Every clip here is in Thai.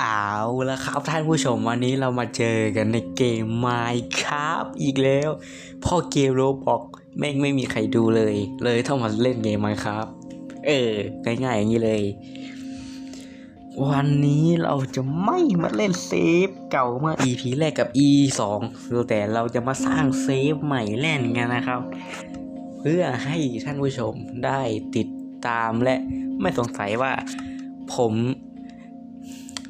เอาละครับท่านผู้ชมวันนี้เรามาเจอกันในเกม Minecraft อีกแล้ว พ่อเกมโรบอกแม่งไม่มีใครดูเลย เลยต้องมาเล่นเกม Minecraft เออง่ายๆอย่างนี้เลย วันนี้เราจะไม่มาเล่นเซฟเก่าเมื่อ EP แรกกับ E 2แต่เราจะมาสร้างเซฟใหม่เล่นกันนะครับ เพื่อให้ท่านผู้ชมได้ติดตามและไม่สงสัยว่าผม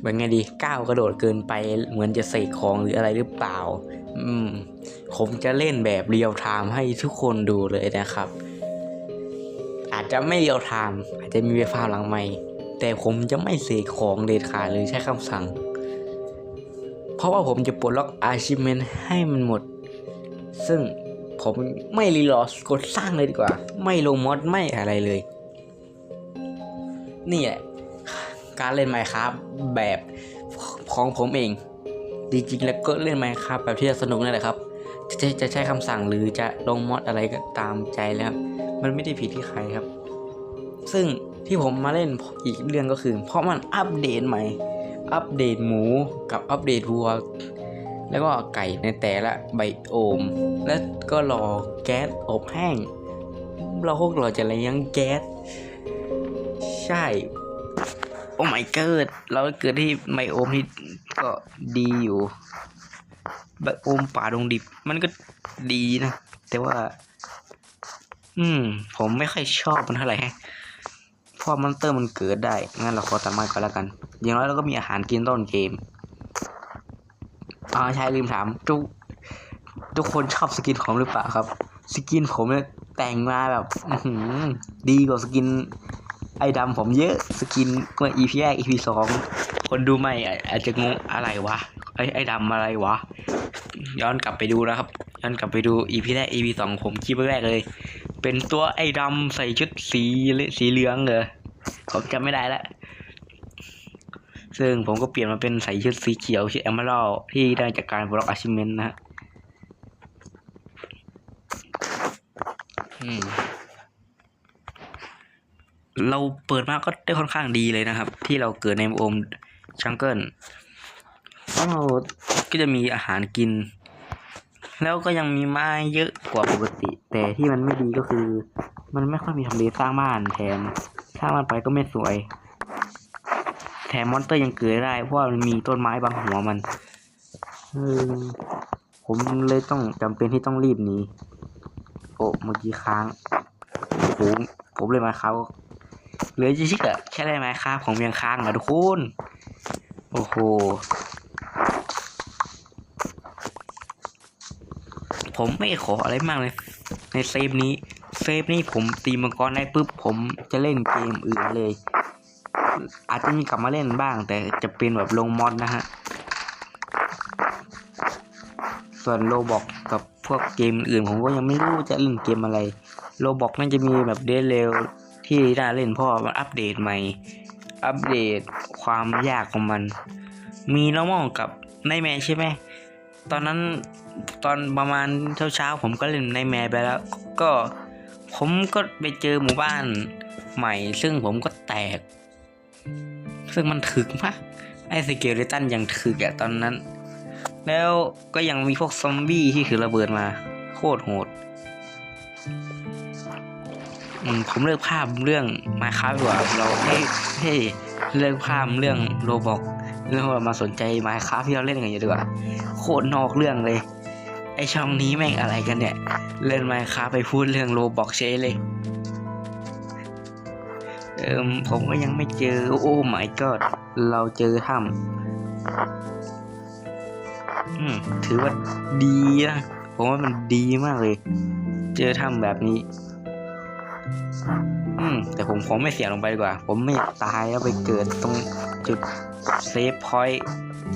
เป็นไงดีก้าวกระโดดเกินไปเหมือนจะเสกของหรืออะไรหรือเปล่า อืม ผมจะเล่นแบบเรียลไทม์ให้ทุกคนดูเลยนะครับ อาจจะไม่เรียลไทม์อาจจะมีเวฟาหลังใหม่แต่ผมจะไม่เสกของเด็ดขาดเลยใช้คำสั่ง เพราะว่าผมจะปลดล็อกอาชิเมนให้มันหมด ซึ่งผมไม่รีลอสกดสร้างเลยดีกว่า ไม่ลงมอดไม่อะไรเลย นี่แหละ การเล่นไมค์ครับแบบของผมเอง จริงๆแล้วก็เล่นไมค์ครับแบบที่สนุกนั่นแหละครับ จะจะจะใช้คำสั่งหรือจะลงมอดอะไรก็ตามใจแล้วมันไม่ได้ผิดที่ใครครับ ซึ่งที่ผมมาเล่นอีกเรื่องก็คือ เพราะมันอัปเดตใหม่อัปเดตหมูกับอัปเดตวัว แล้วก็ไก่ในแต่ละไบโอม และก็รอแก๊สอบแห้ง เราพวกเราจะเลี้ยงแก๊ส ใช่ โอ้ my god เราเกิดที่ไบโอมที่ก็ดีอยู่ไบโอมป่าดงดิบ มันก็ดีนะ แต่ว่า อืม ผมไม่ค่อยชอบมันเท่าไหร่ฮะเพราะมอนสเตอร์มันเกิดได้ งั้นเราขอตัดไม้ก่อนแล้วกัน อย่างน้อยเราก็มีอาหารกินต้นเกมอ่าใช่ลืมถามทุกทุกคนชอบสกินผมหรือเปล่าครับ สกินผมเนี่ยแต่งมาแบบดีกว่าสกิน ไอ้ดำผมเยอะสกินเมื่อ EP แรก EP สองคนดูไม่อาจจะงงอะไรวะไอ้ไอ้ดำอะไรวะ ย้อนกลับไปดูนะครับ ย้อนกลับไปดู EP แรก EP สองผมคลิปแรกเลย เป็นตัวไอ้ดำใส่ชุดสีสีเหลืองเลยผมจำไม่ได้แล้วซึ่งผมก็เปลี่ยนมาเป็นใส่ชุดสีเขียวชื่อแอมเบอร์ที่ได้จากการบล็อกอาชิเมนนะฮะอืม เราเปิดมาก็ได้ค่อนข้างดีเลยนะครับ ที่เราเกิดในโอมชังเกิลเพราะเราก็จะมีอาหารกิน แล้วก็ยังมีไม้เยอะกว่าปกติ แต่ที่มันไม่ดีก็คือ มันไม่ค่อยมีทำเลสร้างบ้านแถมสร้างบ้านไปก็ไม่สวย แถมมอนเตอร์ยังเกิดได้ เพราะว่ามันมีต้นไม้บางหัวมันเออผมเลยต้องจำเป็นที่ต้องรีบหนีโอ้เมื่อกี้ค้างผมผมเลยมาเขา เหลือจะชิกอะแค่ได้ไหมครับ ของเพียงค้างอะทุกคนโอ้โหผมไม่ขออะไรมากเลย ในเซฟนี้ เซฟนี้ผมตีมังกรได้ปุ๊บผมจะเล่นเกมอื่นเลย อาจจะมีกลับมาเล่นบ้าง แต่จะเป็นแบบลงมอดนะฮะ ส่วนโลบอกกับพวกเกมอื่น ผมก็ยังไม่รู้จะเล่นเกมอะไร โลบอกน่าจะมีแบบเดเร็ว ที่น่าเล่นเพราะว่ามันอัปเดตใหม่ อัปเดตความยากของมัน มีน้องมองกับในแมใช่ไหมตอนนั้นตอนประมาณเช้าๆผมก็เล่นในแมไปแล้ว ก็ผมก็ไปเจอหมู่บ้านใหม่ ซึ่งผมก็แตก ซึ่งมันถึกมากไอ้สเกเลตันยังถึกอะตอนนั้น แล้วก็ยังมีพวกซอมบี้ที่ถือระเบิดมา โคตรโหด ผมเลิกภาพเรื่องมาค้าดีกว่าเราให้ให้เลิกภาพเรื่องโรบอกเรื่องว่ามาสนใจมาค้าที่เราเล่นกันอยู่ดีกว่าโคตรนอกเรื่องเลย ไอช่องนี้แม่งอะไรกันเนี่ย เล่นมาค้าไปพูดเรื่องโรบอกเชเลยเอิมผมก็ยังไม่เจอโอ้ my god เราเจอถ้ำอืมถือว่าดีนะผมว่ามันดีมากเลย เจอถ้ำแบบนี้ อืม แต่ผมคงไม่เสี่ยงลงไปดีกว่า ผมไม่อยากตายแล้วไปเกิดตรงจุดเซฟพอยต์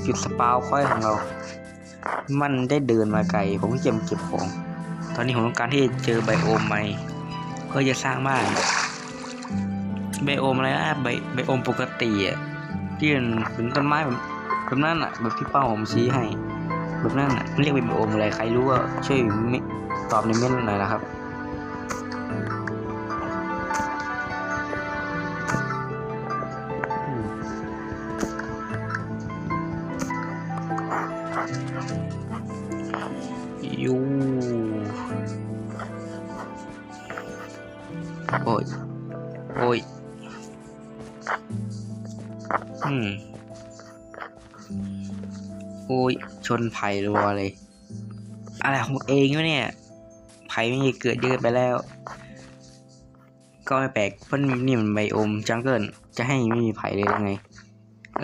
จุดสปาวพอยต์ของเรา มันได้เดินมาไกล ผมก็เก็บเก็บของ ตอนนี้ผมต้องการที่จะเจอไบโอมใหม่เพื่อจะสร้างบ้านไบโอมอะไรนะไบไบโอมปกติอะที่มันเป็นต้นไม้แบบแบบนั้นอะ แบบที่เป้าผมชี้ให้ แบบนั้นอะเรียกเป็นไบโอมอะไรใครรู้ก็ช่วยตอบในเม้นต์หน่อยนะครับ นไผ่รัวเลย อะไรของเองวะเนี่ยไผ่ไม่เกิดเยอะไปแล้ว ก็ไม่แปลกเพราะนี่มันไบโอมจังเกิลจะให้ไม่มีไผ่เลยยังไง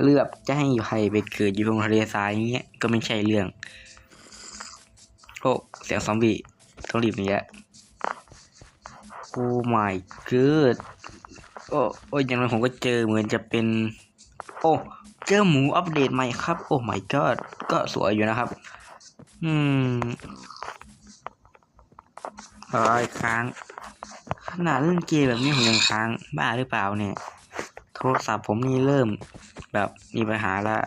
เลือกจะให้ไผ่ไปเกิดอยู่ตรงทะเลทรายอย่างเงี้ยก็ไม่ใช่เรื่องโอ้เสียงซอมบี้ต้องรีบหนี้แล้วโอ้ my god โอ้โอ้ยอย่างผมก็เจอเหมือนจะเป็น โอ้ เจอหมูอัปเดตใหม่ครับ โอ้ my god ก็สวยอยู่นะครับ อืมร้อยค้างขนาดเล่นเกมแบบนี้ผมยังค้างบ้าหรือเปล่าเนี่ย โทรศัพท์ผมนี่เริ่ม แบบมีปัญหาละ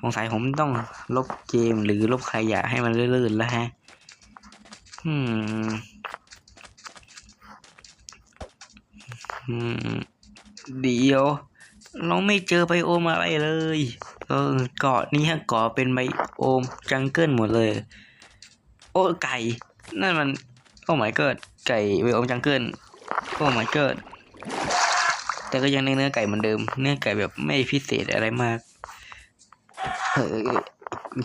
สงสัยผมต้องลบเกมหรือลบขยะให้มันลื่นๆแล้วฮะ อืม อืม เดี๋ยว เราไม่เจอไบโอมอะไรเลยเออเกาะนี้ฮะเกาะเป็นไบโอมจังเกิลหมดเลย โอ้ไก่ นั่นมันโอ้ my god ไก่ไบโอมจังเกิลโอ้ my god แต่ก็ยังเนื้อไก่เหมือนเดิม เนื้อไก่แบบไม่พิเศษอะไรมากเออ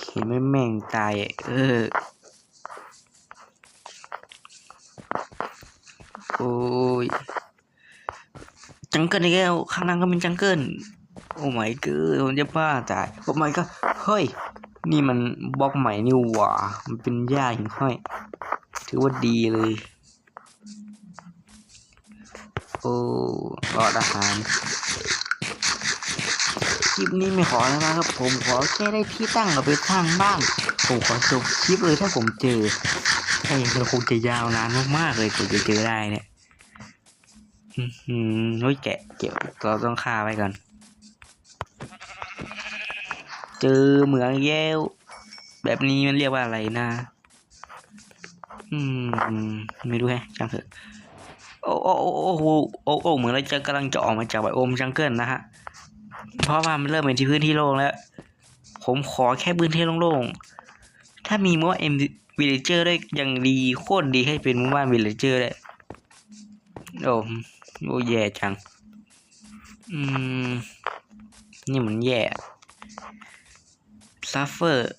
เห็นไหม่แม่งตายอะเออโอ้ย จังเกิลอีกแล้วข้างล่างก็เป็นจังเกิลโอ้ my god ผมจะบ้าตายโอ้ my god เฮ้ย นี่มันบล็อกใหม่นี่หว่า มันเป็นหญ้าหิ่งห้อย ถือว่าดีเลย โอ้รอดอาหาร คลิปนี้ไม่ขอแล้วนะครับ ผมขอแค่ได้ที่ตั้งเอาไปสร้างบ้าน ผมขอจบคลิปเลยถ้าผมเจอไอ้มันคงจะยาวนานมากๆเลยกว่าจะเจอได้เนี่ย อือหือเฮ้ยแกะเก็บเราต้องฆ่าไว้ก่อน เจอเหมืองแย้ว แบบนี้มันเรียกว่าอะไรนะอืมไม่รู้แฮะช่างเถอะโอ้โอ้โอ้โอ้โหโอ้โอ้เหมือนเราจะกำลังจะออกมาจากไบโอมจังเกิลนะฮะ เพราะว่ามันเริ่มเป็นที่พื้นที่โล่งแล้ว ผมขอแค่พื้นที่โล่งๆ ถ้ามีมู่บ้านเอ็มวิลเลเจอร์ได้อย่างดีโคตรดีให้เป็นมู่บ้านวิลเลเจอร์ได้โอ้ โอ้แย่จัง อืม นี่มันแย่ซัฟเฟอร์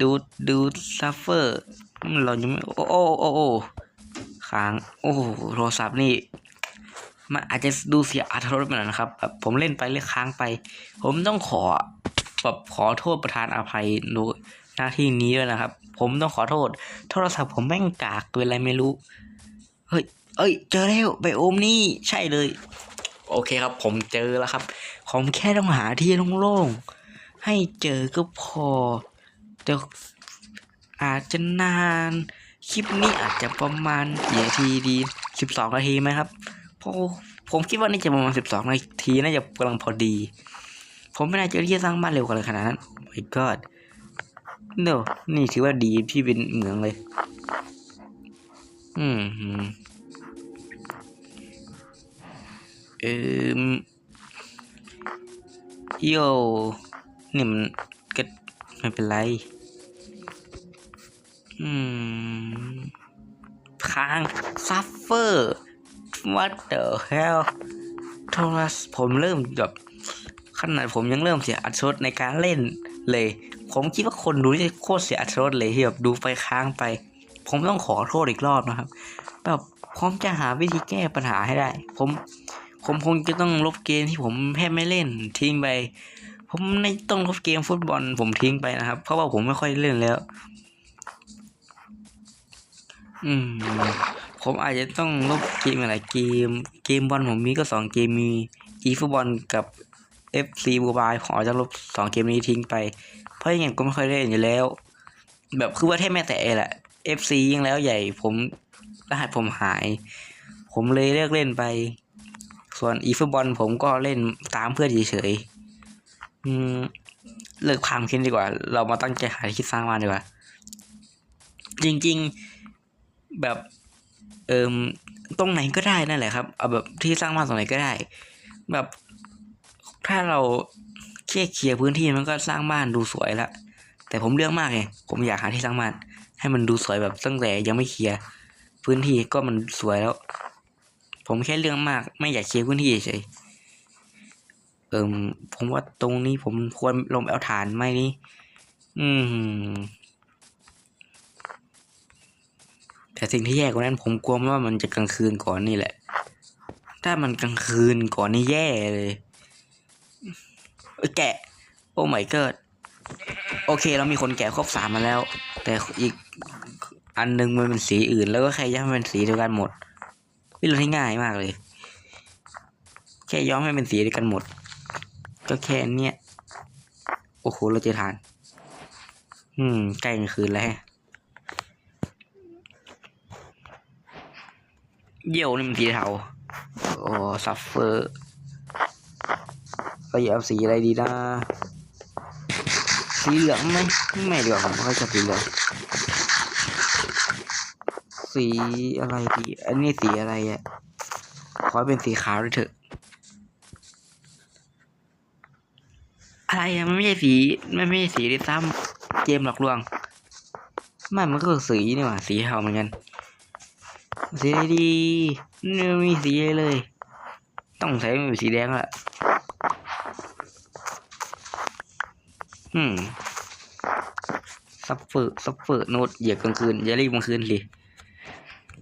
ดูดูซัฟเฟอร์เรายังไม่โอ้โอ้โอ้โอ้ค้างโอ้โทรศัพท์นี่ มันอาจจะดูเสียอัตรสไปหน่อยนะครับแบบผมเล่นไปเล่นค้างไป ผมต้องขอแบบขอโทษประธานอภัยดูหน้าที่นี้ด้วยนะครับ ผมต้องขอโทษ โทรศัพท์ผมแม่งกากเป็นอะไรไม่รู้ เฮ้ย เอ้ย เจอแล้วไบโอมนี่ใช่เลย โอเคครับ ผมเจอแล้วครับ ผมแค่ต้องหาที่โล่งๆให้เจอก็พอเดี๋ยวอาจจะนานคลิปนี้อาจจะประมาณกี่นาทีดีสิบสองนาทีไหมครับเพราะผมคิดว่านี่จะประมาณสิบสองนาทีน่าจะกำลังพอดี ผมไม่น่าจะที่จะสร้างบ้านเร็วกว่าเลยขนาดนั้น my god เนอนี่ถือว่าดีพี่เป็นเหมืองเลย อืม หืมเออโยนี่มันก็ไม่เป็นไรอืมค้างซัฟเฟอร์ what the hell โทรศัพท์ผมเริ่มแบบขนาดผมยังเริ่มเสียอัตรสในการเล่นเลย ผมคิดว่าคนดูจะโคตรเสียอัตรสเลยที่แบบดูไปค้างไป ผมต้องขอโทษอีกรอบนะครับ แบบผมจะหาวิธีแก้ปัญหาให้ได้ ผม ผมคงจะต้องลบเกมที่ผมแทบไม่เล่นทิ้งไป ผมไม่ต้องลบเกมฟุตบอลผมทิ้งไปนะครับ เพราะว่าผมไม่ค่อยเล่นแล้ว อืม ผมอาจจะต้องลบเกมอะไรเกม เกมบอลผมมีก็สองเกมมีอีฟุตบอลกับ FC Mobile ผมอาจจะลบสองเกมนี้ทิ้งไป เพราะยังไงก็ไม่ค่อยเล่นอยู่แล้ว แบบคือว่าแทบไม่แต่แหละ FC ยิ่งแล้วใหญ่ผมรหัสผมหาย ผมเลยเลิกเล่นไป ส่วนอีฟุตบอลผมก็เล่นตามเพื่อนเฉยๆเลิกความคิดดีกว่า เรามาตั้งใจหาที่สร้างบ้านดีกว่า จริงๆแบบเอิมตรงไหนก็ได้นั่นแหละครับเอาแบบที่สร้างบ้านตรงไหนก็ได้ แบบ ถ้าเราแค่เคลียร์พื้นที่มันก็สร้างบ้านดูสวยละแต่ผมเลือกมากไงผมอยากหาที่สร้างบ้านให้มันดูสวยแบบตั้งแต่ยังไม่เคลียร์พื้นที่ก็มันสวยแล้ว ผมแค่เรื่องมาก ไม่อยากเคลียร์พื้นที่เฉยๆเอิมผมว่าตรงนี้ผมควรลงเอาฐานไหมนี่ อืม แต่สิ่งที่แย่กว่านั้น ผมกลัวว่ามันจะกลางคืนก่อนนี่แหละ ถ้ามันกลางคืนก่อนนี่แย่เลยแกะ โอ้ไม่เกิด โอเค เรามีคนแกะครบสามมาแล้ว แต่อีกอันหนึงมันเป็นสีอื่นแล้วก็แค่ย้อมเป็นสีเดียวกันหมด วิธีที่ง่ายมากเลย แค่ย้อมให้เป็นสีเดียวกันหมด ก็แค่เนี้ยโอ้โหเราจอทาน อืมใกล้กลางคืนแล้วฮะเยี่ยวนี่มันสีเทาโอ้ซัฟเฟอร์เราอยากเอาสีอะไรดีนะสีเหลืองไหมไม่ดีกว่าผมไม่ค่อยชอบสีเหลือง สีอะไรดีอันนี้สีอะไรอะ ขอเป็นสีขาวด้วยเถอะ อะไรอะมันไม่ใช่สีมันไม่ใช่สีที่ซ้ำเกมหลอกลวงไม่มันก็สีนี่หว่าสีเทาเหมือนกัน สีดีไม่มีสีเลย ต้องใช้เป็นสีแดงละอืมซัฟเฟอร์ซัฟเฟอร์โน้ตเหยียบกลางคืนอย่ารีบกลางคืนสิ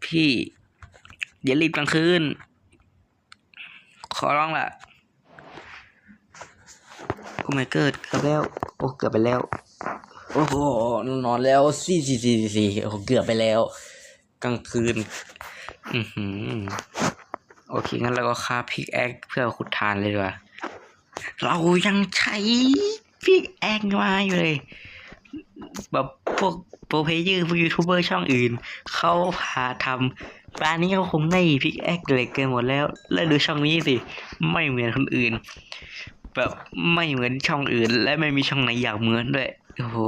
พี่ อย่ารีบกลางคืน ขอร้องละโอ้ my god เกือบแล้ว โอ้เกือบไปแล้ว โอ้โหนอนแล้วสี่สี่สี่สี่โอ้โหเกือบไปแล้ว กลางคืน อือหือโอเค งั้นเราก็คาพิกแอคเพื่อขุดทานเลยดีกว่า เรายังใช้พิกแอคมาอยู่เลย แบบพวกโปรเพเยอร์พวกยูทูบเบอร์ช่องอื่น เขาพาทำร้านนี้เขาคงได้พิกแอคเหล็กกันหมดแล้ว แล้วดูช่องนี้สิ ไม่เหมือนคนอื่น แบบไม่เหมือนช่องอื่น และไม่มีช่องไหนอยากเหมือนด้วย โอ้โห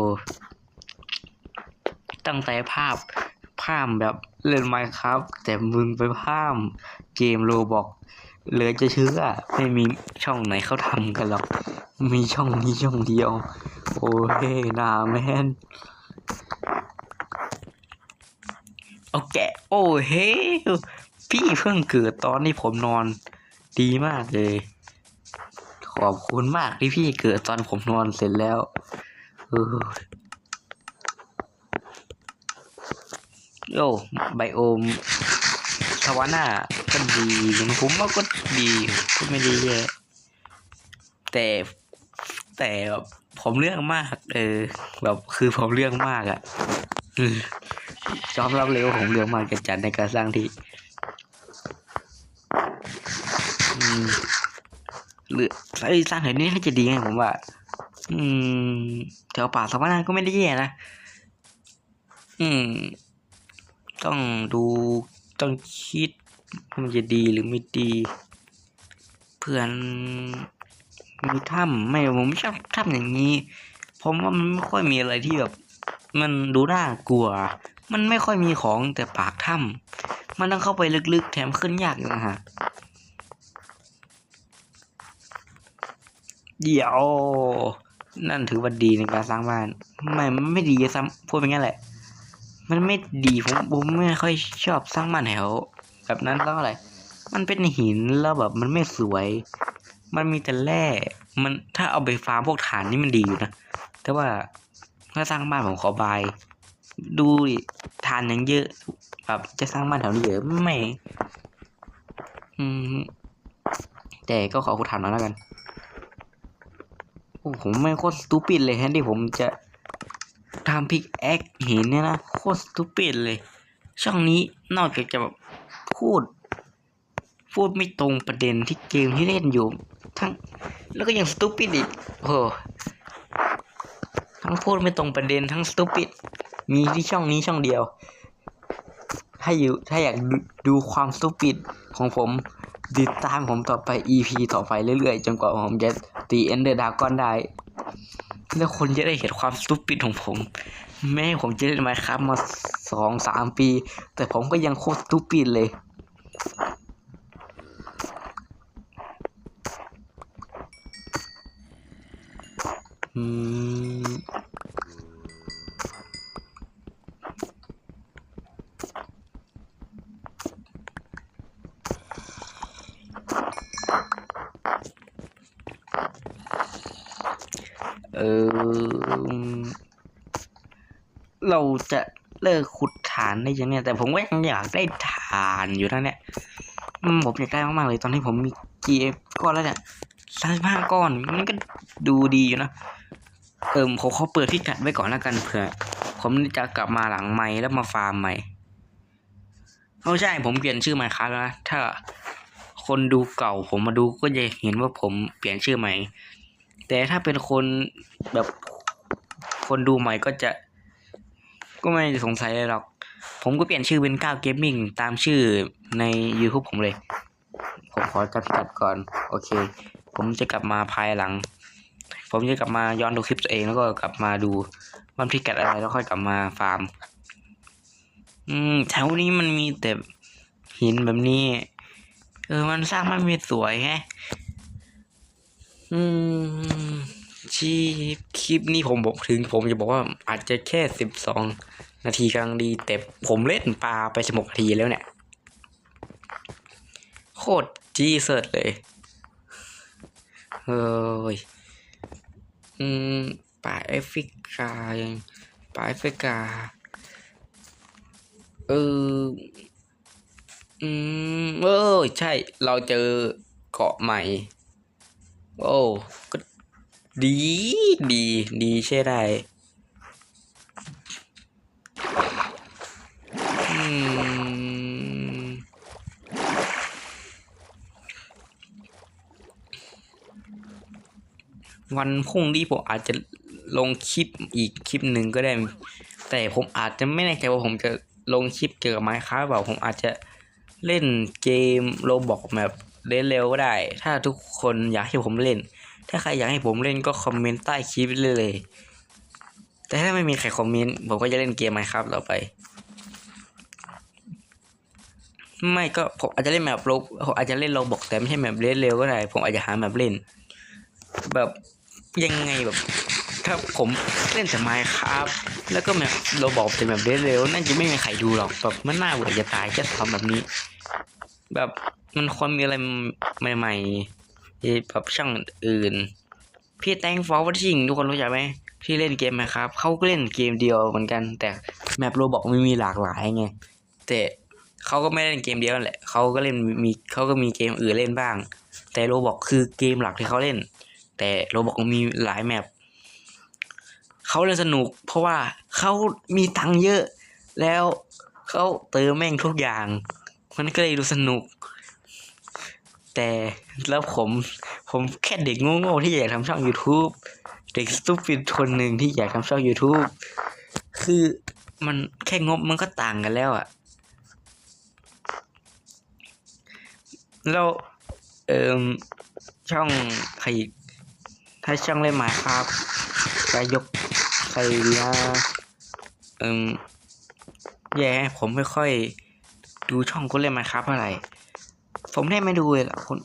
ตั้งแต่ภาพภาพแบบเล่นไมครับ แต่มึงไปภาพเกมโรบอก เหลือจะเชื่อไม่มีช่องไหนเขาทำกันหรอก มีช่องนี้ช่องเดียว โอ้เฮ้นาแมนโอเคโอ้เฮ้พี่เพิ่งเกิดตอนที่ผมนอน ดีมากเลย ขอบคุณมากที่พี่เกิดตอนผมนอนเสร็จแล้วเออโอ้ไบโอมชาวาน่า ก็ดีผมว่าก็ดีก็ไม่ดีแย่แต่แต่ผมเรื่องมาก เออ แบบคือผมเรื่องมากอะ่ะยอมรับเลยว่าผมเรื่องมากจัดจัดในการสร้างที่อืมหรือสร้างแถวนี้น่าจะดีไงผมว่า อืมแถวป่าสวรรค์ก็ไม่ได้แย่นะอืม ต้องดูต้องคิด มันจะดีหรือไม่ดี เพื่อนมีถ้ำไม่ผมไม่ชอบถ้ำอย่างนี้ ผมว่ามันไม่ค่อยมีอะไรที่แบบ มันดูน่ากลัว มันไม่ค่อยมีของแต่ปากถ้ำมันต้องเข้าไปลึกๆ แถมขึ้นยากอีกนะฮะเดี๋ยว นั่นถือว่าดีในการสร้างบ้านไม่มันไม่ดีซ้ำพูดเป็นงั้นแหละ มันไม่ดีผมผมไม่ค่อยชอบสร้างบ้านแถว แบบนั้นแล้วอะไร มันเป็นหินแล้วแบบมันไม่สวย มันมีแต่แร่ มันถ้าเอาไปฟาร์มพวกฐานนี่มันดีอยู่นะ แต่ว่าถ้าสร้างบ้านผมขอบาย ดูดิฐานยังเยอะ แบบจะสร้างบ้านแถวนี้เยอะไม่ อืม แต่ก็ขอขุดฐานมาแล้วกันผมไม่โคตรสตูปิดเลยแฮนที่ผมจะทำพิกแอคเห็นเนี่ยนะ โคตรสตูปิดเลย ช่องนี้นอกจากจะแบบ พูด พูดไม่ตรงประเด็นที่เกมที่เล่นอยู่ ทั้ง แล้วก็ยังสตูปิดอีกโอ้ทั้งพูดไม่ตรงประเด็นทั้งสตูปิดมีที่ช่องนี้ช่องเดียว ถ้าอยู่ถ้าอยากดูดูความสตูปิดของผมติดตามผมต่อไป EP ต่อไปเรื่อยๆ จนกว่าผมจะตีเอนเดอร์ดากอนได้ แล้วคนจะได้เห็นความสตูปิดของผม แม้ผมจะเล่นมครับมาสองสามปี แต่ผมก็ยังโคตรสตูปิดเลย อืม เออ เราจะเลิกขุดฐาน ได้ยังเนี่ยแต่ผมก็ยังอยากได้ฐานอยู่นะเนี่ยผมอยากได้มากๆเลยตอนที่ผมมีกี่ก้อนแล้วเนี่ยสามสิบห้าก้อนมันก็ดูดีอยู่นะเอิมผมขอเปิดพิกัดไว้ก่อนแล้วกันเผื่อ ผมจะกลับมาหลังไม้แล้วมาฟาร์มใหม่เอาใช่ผมเปลี่ยนชื่อใหม่ครับแล้วนะถ้าคนดูเก่าผมมาดูก็จะเห็นว่าผมเปลี่ยนชื่อใหม่ แต่ถ้าเป็นคนแบบคนดูใหม่ก็จะ ก็ไม่สงสัยเลยหรอก ผมก็เปลี่ยนชื่อเป็นก้าวเกมมิ่งตามชื่อใน YouTube ผมเลย ผมขอจับพิกัดก่อน โอเค ผมจะกลับมาภายหลัง ผมจะกลับมาย้อนดูคลิปตัวเองแล้วก็กลับมาดูว่าพิกัดอะไรแล้วค่อยกลับมาฟาร์ม อืมแถวนี้มันมีแต่หินแบบนี้ เออ มันสร้างมันม่สวยแฮะ อืม ชีพคลิปนี้ผมบอกถึงผมจะบอกว่าอาจจะแค่สิบสองนาทีกำลังดี แต่ผมเล่นปลาไปสิบหกนาทีแล้วเนี่ย โคตรจี้เสิร์ชเลยเฮ้ยอืมป่าแอฟริกายังป่าแอฟริกา เออ อืมเออใช่ เราเจอเกาะใหม่ โอ้ ก็ ดี ดี ดีใช่ได้อืวันพรุ่งนี้ผมอาจจะลงคลิปอีกคลิปหนึ่งก็ได้ แต่ผมอาจจะไม่แน่ใจว่าผมจะลงคลิปเกี่ยวกับไมค์ครับเปล่าผมอาจจะเล่นเกมโรบอกแบบเล่นเร็วก็ได้ ถ้าทุกคนอยากให้ผมเล่น ถ้าใครอยากให้ผมเล่นก็คอมเมนต์ใต้คลิปเลย แต่ถ้าไม่มีใครคอมเมนต์ผมก็จะเล่นเกมไมค์ครับต่อไป ไม่ก็ผมอาจจะเล่นแบบโรผมอาจจะเล่นโรบอกแต่ไม่ใช่แบบเล่นเร็วก็ได้ ผมอาจจะหาแบบเล่น แบบยังไงแบบ ถ้าผมเล่นแต่ไมค์ครับ แล้วก็แบบเราบอกแต่แบบเร็วๆน่าจะไม่มีใครดูหรอกแบบมันน่าเบื่อจะตายแค่ทำแบบนี้ แบบมันควรมีอะไรใหม่ ๆ ที่แบบช่างอื่น พี่แตงฟอร์วัชิงทุกคนรู้จักไหมที่เล่นเกมไหมครับเขาก็เล่นเกมเดียวเหมือนกัน แต่แมปโรบอกมันมีหลากหลายไงแต่เขาก็ไม่ได้เล่นเกมเดียวแหละเขาก็เล่นมีเขาก็มีเกมอื่นเล่นบ้าง แต่โรบอกคือเกมหลักที่เขาเล่น แต่โรบอกมีหลายแมปเขาเล่นสนุก เพราะว่าเขามีตังค์เยอะ แล้วเขาเติมแม่งทุกอย่าง มันก็เลยดูสนุก แต่แล้วผมผมแค่เด็กโง่ๆที่อยากทำช่อง YouTube เด็กสตูปิดคนหนึ่งที่อยากทำช่อง YouTube คือมันแค่งบมันก็ต่างกันแล้วอะแล้วเอ่มช่องใครถ้าช่องเล่นหมายครับจะยกใครดีนะเอ่มแย่ผมไม่ค่อยดูช่องคนเล่นหมายครับเท่าไหร่ ผมแทบไม่ดูเลยล่ะคน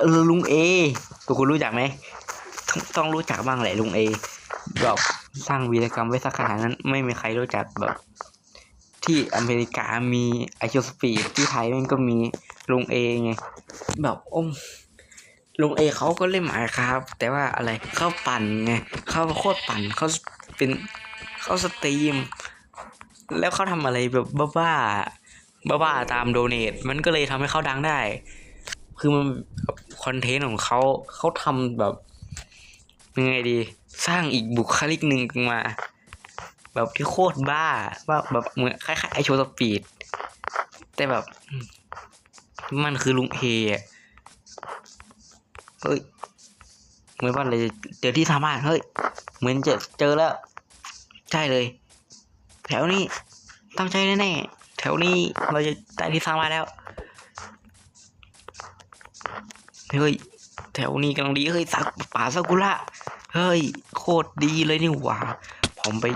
เออลุงเอทุกคนรู้จักไหมต้องต้องรู้จักบ้างแหละลุงเอแบบสร้างวีรกรรมไว้สักขนาดนั้น ไม่มีใครรู้จักแบบ ที่อเมริกามีไอโชสปีดที่ไทยมันก็มีลุงเอไง แบบอมลุงเอเขาก็เล่นหมายครับ แต่ว่าอะไรเขาปั่นไงเขาโคตรปั่นเขาเป็นเขาสตรีม แล้วเขาทำอะไรแบบบ้าๆ บ้าๆตามโดเนทมันก็เลยทำให้เขาดังได้ คือมันคอนเทนต์ของเขาเขาทำแบบยังไงดี สร้างอีกบุคลิกหนึ่งมา แบบที่โคตรบ้าว่าแบบเหมือนคล้ายๆไอโชว์สปีดแต่แบบ มันคือลุงเออะเฮ้ยเหมือนว่าเลยเจอที่สามารถเฮ้ยเหมือนจะเจอแล้ว ใช่เลย แถวนี้ตั้งใจแน่ๆ แถวนี้เราจะได้ที่สร้างมาแล้ว เฮ้ย แถวนี้กำลังดี เฮ้ยสักป่าซากุระ เฮ้ย โคตรดีเลยนี่หว่า ผมไป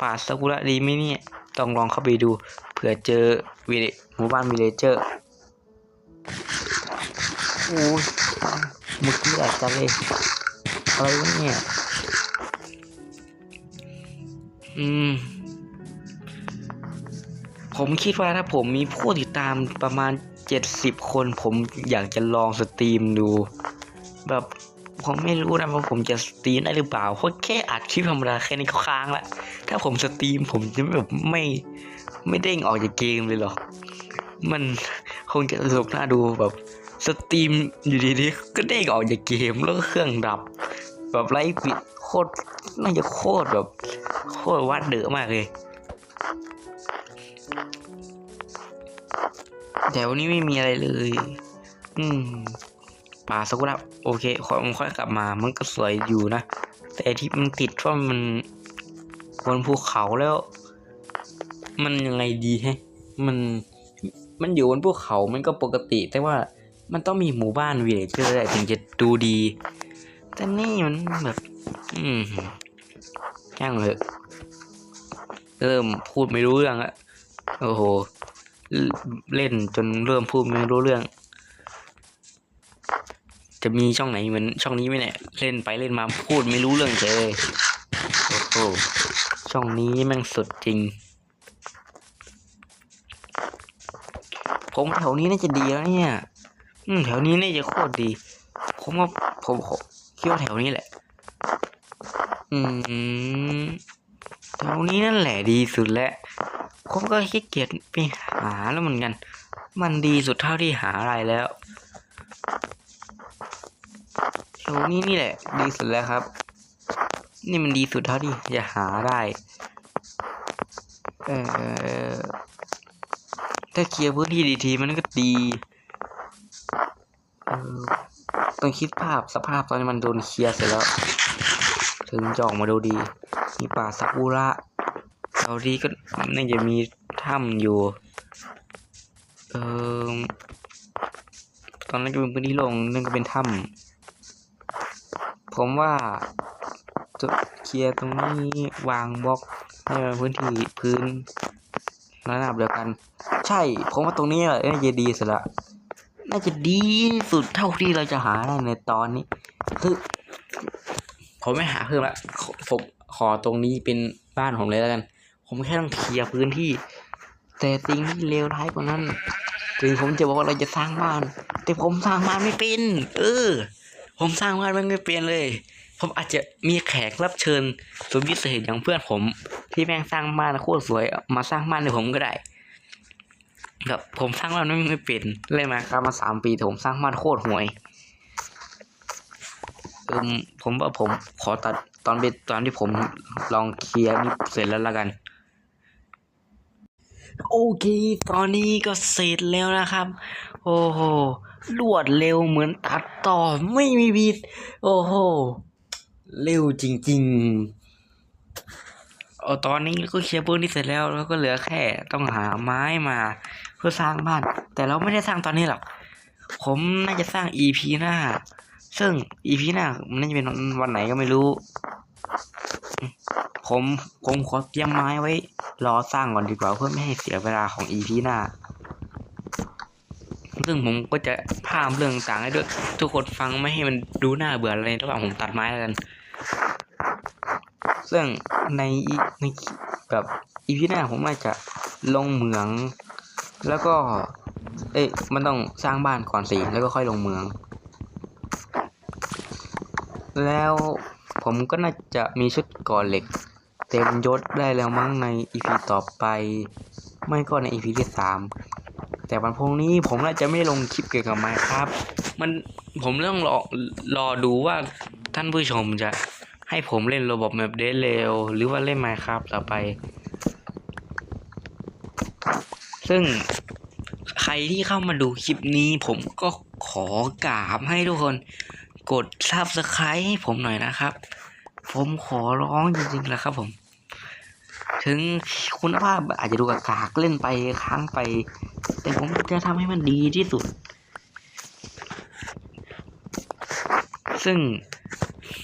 ป่าซากุระดีไหมเนี่ย ต้องลองเข้าไปดู เผื่อเจอวิลหมู่บ้านวิเลเจอร์โอ้ยมื่อกี้อาจจะเลย อะไรวะเนี่ย อืม ผมคิดว่าถ้าผมมีผู้ติดตามประมาณเจ็ดสิบคน ผมอยากจะลองสตรีมดู แบบผมไม่รู้นะว่าผมจะสตรีมได้หรือเปล่าเพราะแค่อัดคลิปธรรมดาแค่นี้ก็ค้างละถ้าผมสตรีมผมจะแบบไม่ไม่เด้งออกจากเกมเลยหรอก มันคงจะสนุกน่าดูแบบสตรีมอยู่ดีๆก็เด้งออกจากเกมแล้วก็เครื่องดับ แบบไร้ปิดโคตรน่าจะโคตรแบบโคตรวัดเดือมากเลย แถวนี้ไม่มีอะไรเลย อืม ป่าซากุระโอเคค่อยค่อยกลับมา มันก็สวยอยู่นะ แต่ที่มันติดว่ามันบนภูเขาแล้ว มันยังไงดีแฮะ มัน มันอยู่บนภูเขา มันก็ปกติ แต่ว่ามันต้องมีหมู่บ้านวิลเลจเจอร์ถึงจะดูดี แต่นี่มันแบบ อืมช่างเถอะเริ่มพูดไม่รู้เรื่องละ โอ้โห เล่นจนเริ่มพูดไม่รู้เรื่อง จะมีช่องไหนเหมือนช่องนี้ไหมเนี่ย เล่นไปเล่นมาพูดไม่รู้เรื่องเลยโอ้โห ช่องนี้แม่งสุดจริง ผมแถวนี้น่าจะดีแล้วเนี่ย อืมแถวนี้น่าจะโคตรดี ผมว่าผมคิดว่าแถวนี้แหละ อืมแถวนี้นั่นแหละดีสุดแล้ว ผมก็ขี้เกียจไปหาแล้วเหมือนกัน มันดีสุดเท่าที่หาอะไรแล้วแถวนี้นี่แหละ ดีสุดแล้วครับ นี่มันดีสุดเท่าที่จะหาได้เออถ้าเคลียร์พื้นที่ดีทีมันก็ดีเออต้องคิดภาพสภาพตอนนี้มันโดนเคลียร์เสร็จแล้ว ถึงจอกมาดูดี มีป่าซากุระแถวนี้ก็ น่าจะมีถ้ำอยู่ เออตอนนั้นจะเป็นพื้นที่โล่งนั่นก็เป็นถ้ำผมว่าจะเคลียร์ตรงนี้วางบล็อกให้มันพื้นที่พื้นระดับเดียวกัน ใช่ ผมว่าตรงนี้แหละน่าจะดีสุดละน่าจะดีสุดเท่าที่เราจะหาได้ในตอนนี้ คือ ผมไม่หาเพิ่มละผมขอตรงนี้เป็นบ้านผมเลยแล้วกัน ผมแค่ต้องเคลียร์พื้นที่ แต่สิ่งที่เลวร้ายกว่านั้นถึงผมจะบอกว่าเราจะสร้างบ้าน แต่ผมสร้างบ้านไม่เป็นเออ ผมสร้างบ้านมันไม่เป็นเลย ผมอาจจะมีแขกรับเชิญสุดพิเศษอย่างเพื่อนผม ที่แม่งสร้างบ้านโคตรสวย มาสร้างบ้านให้ผมก็ได้แบบผมสร้างบ้านไม่ไม่เป็นเลยมาครับมาสามปีผมสร้างบ้านโคตรห่วยเออผมว่าผมขอตัดตอนเป็นตอนที่ผมลองเคลียร์นี่เสร็จแล้วละกัน โอเค ตอนนี้ก็เสร็จแล้วนะครับ โอ้โหรวดเร็วเหมือนตัดต่อไม่มีบิด โอ้โห เร็วจริงๆเอาตอนนี้ก็เคลียร์พื้นที่เสร็จแล้ว แล้วก็เหลือแค่ต้องหาไม้มา เพื่อสร้างบ้าน แต่เราไม่ได้สร้างตอนนี้หรอก ผมน่าจะสร้าง EP หน้า ซึ่ง EP หน้ามันน่าจะเป็นวันไหนก็ไม่รู้ ผมผมขอเตรียมไม้ไว้ รอสร้างก่อนดีกว่าเพื่อไม่ให้เสียเวลาของ EP หน้า ซึ่งผมก็จะพามเรื่องต่างให้ด้วย ทุกคนฟังไม่ให้มันดูน่าเบื่ออะไรระหว่างผมตัดไม้แล้วกัน ซึ่งในในแบบอีพีหน้าผมอาจจะลงเหมือง แล้วก็ เอ้ยมันต้องสร้างบ้านก่อนสิแล้วก็ค่อยลงเหมือง แล้ว ผมก็น่าจะมีชุดก่อเหล็ก เต็มยศได้แล้วมั้งในอีพีต่อไป ไม่ก็ในอีพีที่สามแต่วันพรุ่งนี้ผมน่าจะไม่ลงคลิปเกี่ยวกับไม้ครับ มันผมต้องรอรอดูว่าท่านผู้ชมจะให้ผมเล่นระบบแบบเดเร็วหรือว่าเล่นไมครับต่อไป ซึ่งใครที่เข้ามาดูคลิปนี้ผมก็ขอกราบให้ทุกคนกดซับสไครต์ให้ผมหน่อยนะครับ ผมขอร้องจริงๆแล้วครับผม ถึงคุณภาพอาจจะดูกากเล่นไปค้างไป แต่ผมจะทำให้มันดีที่สุด ซึ่ง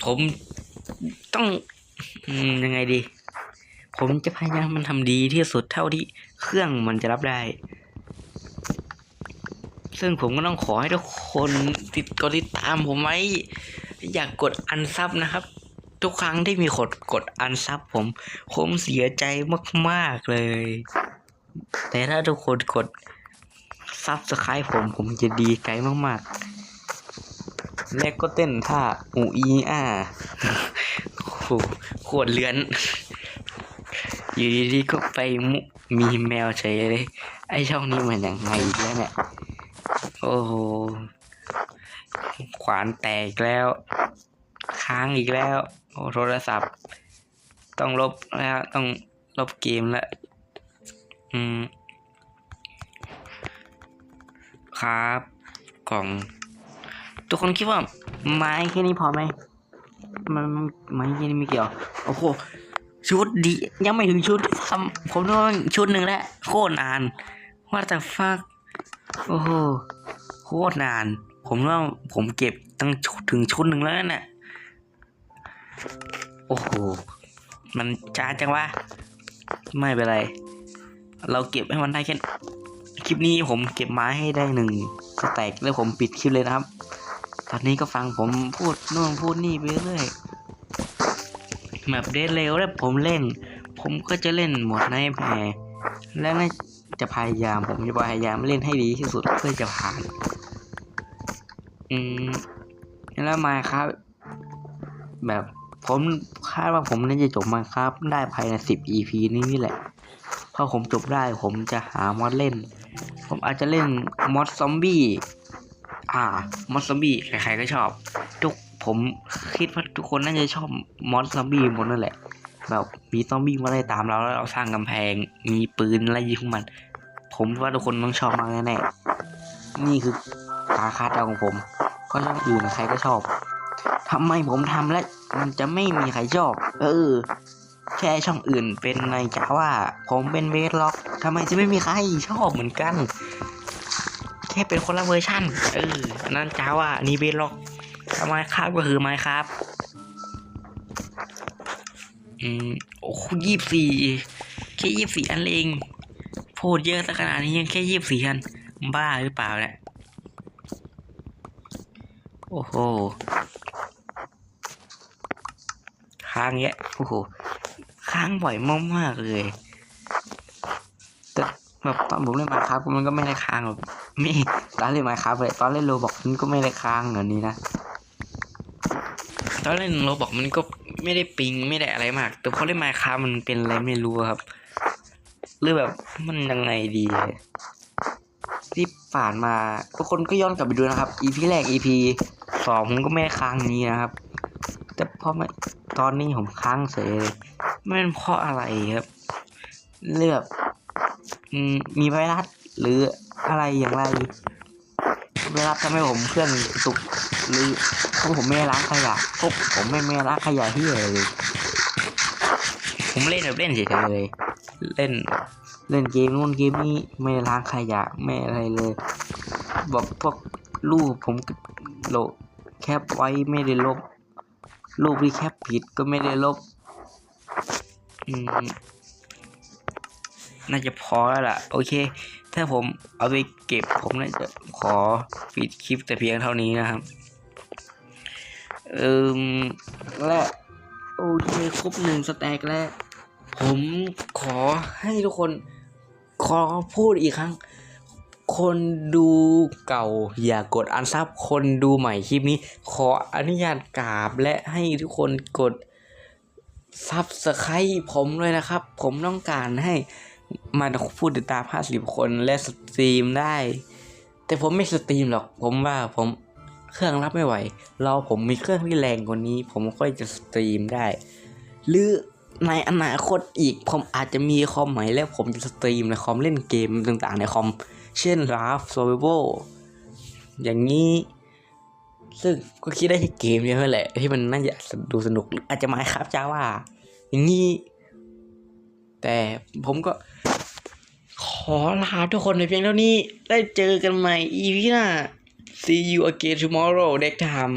ผมต้องอยังไงดี ผมจะพยายามมันทำดีที่สุดเท่าที่เครื่องมันจะรับได้ ซึ่งผมก็ต้องขอให้ทุกคนติดกดติดตามผมไว้ อยากกดอันซับนะครับ ทุกครั้งที่มีกดกดอันซับผมผมเสียใจมากๆเลย แต่ถ้าทุกคนกดซับสไครต์ผมผมจะดีใจมากๆ แล้วก็เต้นท่าอูอีอาโอ้โหโคตรเลื้อนอยู่ดีๆก็ไปมุมีแมวเฉยเลย ไอช่องนี้มันยังไงแล้วเนี่ยโอ้โห ขวานแตกแล้ว ค้างอีกแล้ว โอ้โทรศัพท์ ต้องลบแล้วต้องลบเกมแล้วอืม ครับกล่อง ทุกคนคิดว่า ไม้แค่นี้พอไหมมันไม้แค่นี้ไม่เกี่ยว โอ้โห ชุดดี ยังไม่ถึงชุดทำผมนึกว่าชุดหนึ่งแล้วโคตรนานว่าแต่ฟักโอ้โหโคตรนาน ผมว่าผมเก็บตั้งถึงชุดหนึ่งแล้วน่ะ โอ้โห มันจ้าจังวะ ไม่เป็นไร เราเก็บให้มันได้แค่ คลิปนี้ผมเก็บไม้ให้ได้หนึ่งสแต็กแล้วผมปิดคลิปเลยนะครับ ตอนนี้ก็ฟังผมพูดนู่นพูดนี่ไปเรื่อยแบบเดทเร็วแล้วผมเล่น ผมก็จะเล่นหมดในแพรและน่าจะพยายามผมจะพยายามเล่นให้ดีที่สุดเพื่อจะผ่าน อืม แล้วมาครับ แบบ ผมคาดว่าผมน่าจะจบมาครับ ได้ภายในสิบ EP นี้นี่แหละพอผมจบได้ผมจะหามอดเล่น ผมอาจจะเล่นมอดซอมบี้อ่ามอดซอมบี้ใครๆก็ชอบ ทุกผมคิดว่าทุกคนน่าจะชอบมอดซอมบี้หมดนั่นแหละแบบมีซอมบี้มาไล่ตามเราแล้วเราสร้างกำแพง มีปืนไล่ยิงพวกมัน ผมว่าทุกคนต้องชอบมากแน่ๆนี่คือตาคาดเดาของผมเพราะช่องอื่นใครก็ชอบ ทำไมผมทำแล้วมันจะไม่มีใครชอบ เออ แค่ช่องอื่นเป็นในจาว่า ผมเป็นเวทล็อกทำไมจะไม่มีใครชอบเหมือนกัน แค่เป็นคนละเวอร์ชันเอออันนั้นจาว่านี่เวทล็อกทำไมครับก็คือไม้ครับอืมโอ้ยี่สี่แค่ยี่สี่อันเองพูดเยอะสักขนาดนี้ยังแค่ยี่สี่อัน บ้าหรือเปล่าเนี่ยโอ้โห ค้างเงี้ยโอ้โหค้างบ่อยมากๆเลยแต่แบบตอนผมเล่นมาครับมันก็ไม่ได้ค้างแบบไม่ตอนเล่นมาครับเลยตอนเล่นโรบอกมันก็ไม่ได้ค้างเหมือนนี้นะตอนเล่นโรบอกมันก็ไม่ได้ปิงไม่ได้อะไรมาก แต่พอเล่นมาครับมันเป็นอะไรไม่รู้ครับหรือแบบมันยังไงดีที่ผ่านมาทุกคนก็ย้อนกลับไปดูนะครับ EP แรก EP สองผมก็ไม่ค้างนี้นะครับ แต่พอมาตอนนี้ผมค้างเฉยเลยไม่เป็นเพราะอะไรครับเลือกมีไวรัสหรืออะไรอย่างไรไวรัสทำให้ผมเครื่องตุกหรือเพราะผมไม่ล้างขยะพวกผมไม่ไม่ล้างขยะที่เลย ผมเล่นแบบเล่นเฉยๆเลย เล่นเล่นเกมนู่นเกมนี้ไม่ล้างขยะไม่อะไรเลย บอกพวกรูปผมโหลแคปไว้ไม่ได้ลบ รูปที่แคปผิดก็ไม่ได้ลบ อืม น่าจะพอแล้วล่ะ โอเค ถ้าผมเอาไปเก็บผมน่าจะขอปิดคลิปแต่เพียงเท่านี้นะครับอิมและโอเคครบหนึ่งสแต็กแล้ว ผมขอให้ทุกคนขอพูดอีกครั้ง คนดูเก่าอย่ากดอันซับคนดูใหม่คลิปนี้ ขออนุญาตกราบและให้ทุกคนกดซับสไครต์ผมเลยนะครับ ผมต้องการให้มาพูดติดตาม 50 คนและสตรีมได้ แต่ผมไม่สตรีมหรอก ผมว่าผมเครื่องรับไม่ไหว เราผมมีเครื่องที่แรงกว่านี้ ผมค่อยจะสตรีมได้ หรือในอนาคตอีกผมอาจจะมีคอมใหม่แล้วผมจะสตรีมในคอมเล่นเกมต่างๆในคอม เช่น Raft Survival อย่างนี้ ซึ่งก็คิดได้แค่เกมเดียวแหละ ที่มันน่าจะดูสนุกหรืออาจจะมาครับจ้าว่า อย่างนี้ แต่ผมก็ ขอลาทุกคนในเพียงเท่านี้ ได้เจอกันใหม่ EP หน้า See you again tomorrow next time